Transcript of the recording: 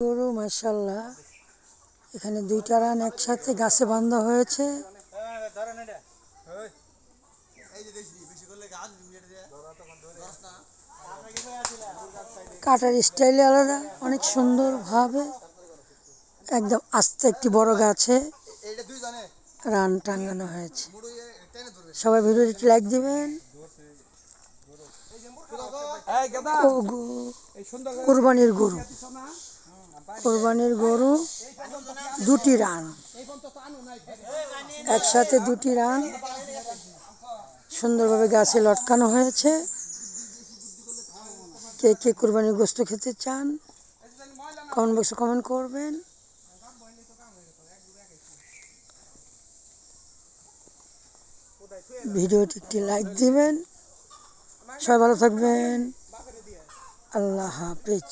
গরু মাসাল্লাহ এখানে দুইটা রান একসাথে গাছে বাঁধা হয়েছে। কাটার স্টাইলে আলাদা, অনেক সুন্দর ভাবে। একদম আস্তে একটি বড় গাছে রান টাঙ্গানো হয়েছে। সবাই ভিডিওটি লাইক দিবেন। কোরবানির গরু। কোরবানির গরু দুটি রান। একসাথে দুটি রান। সুন্দরভাবে গাছে লটকানো হয়েছে। কে কে কোরবানির গোস্ত খেতে চান কমেন্ট বক্সে কমেন্ট করবেন। ভিডিওটি একটি লাইক দিবেন। সবাই ভালো থাকবেন। আল্লাহ হাফিজ।